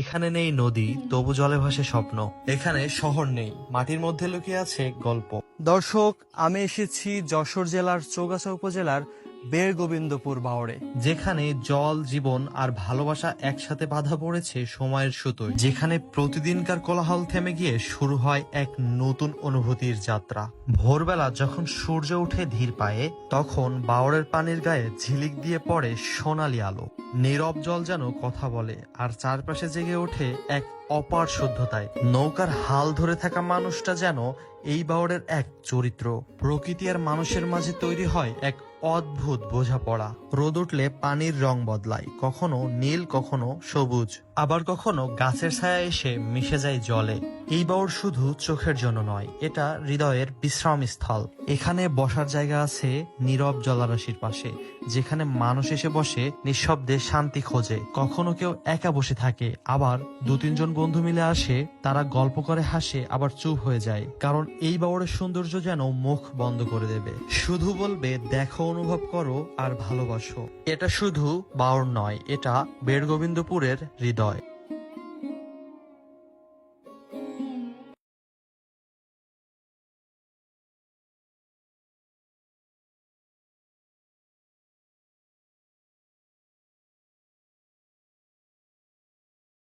এখানে নেই নদী তবু জলে ভাসে স্বপ্ন। এখানে শহর নেই মাটির মধ্যে লুকিয়ে আছে গল্প। দর্শক আমি এসেছি যশোর জেলার চৌগাছা উপজেলার বের গোবিন্দপুর বাওড়ে যেখানে জল, জীবন আর ভালোবাসা একসাথে বাধা পড়েছে সময়ের সুতোয়। যেখানে প্রতিদিনকার কোলাহল থেমে গিয়ে শুরু হয় এক নতুন অনুভূতির যাত্রা। ভোরবেলা যখন সূর্য উঠে ধীর পায়ে, তখন বাওড়ের পানির গায়ে ঝিলিক দিয়ে পড়ে সোনালি আলো। নীরব জল যেন কথা বলে, আর চারপাশে জেগে ওঠে এক অপার শুদ্ধতায়। নৌকার হাল ধরে থাকা মানুষটা যেন এই বাওড়ের এক চরিত্র। প্রকৃতি আর মানুষের মাঝে তৈরি হয় এক অদ্ভুত বোঝাপড়া। রোদ উঠলে পানির রং বদলায়। কখনো নীল, কখনো সবুজ। আবার কখনো গাছের ছায়া এসে মিশে যায় জলে। এই বাউর শুধু চোখের জন্য নয়, এটা হৃদয়ের বিশ্রাম স্থল এখানে বসার জায়গা আছে নীরব জলারাশির পাশে, যেখানে মানুষ এসে বসে নিঃশব্দে শান্তি খোঁজে। কখনো কেউ একা বসে থাকে, আবার দু তিনজন বন্ধু মিলে আসে, তারা গল্প করে, হাসে, আবার চুপ হয়ে যায়। কারণ এই বাউরের সৌন্দর্য যেন মুখ বন্ধ করে দেবে। শুধু বলবে, দেখো অনুভব করো আর ভালোবাসো। এটা শুধু বাউর নয় এটা বেড়গোবিন্দপুরের হৃদয়।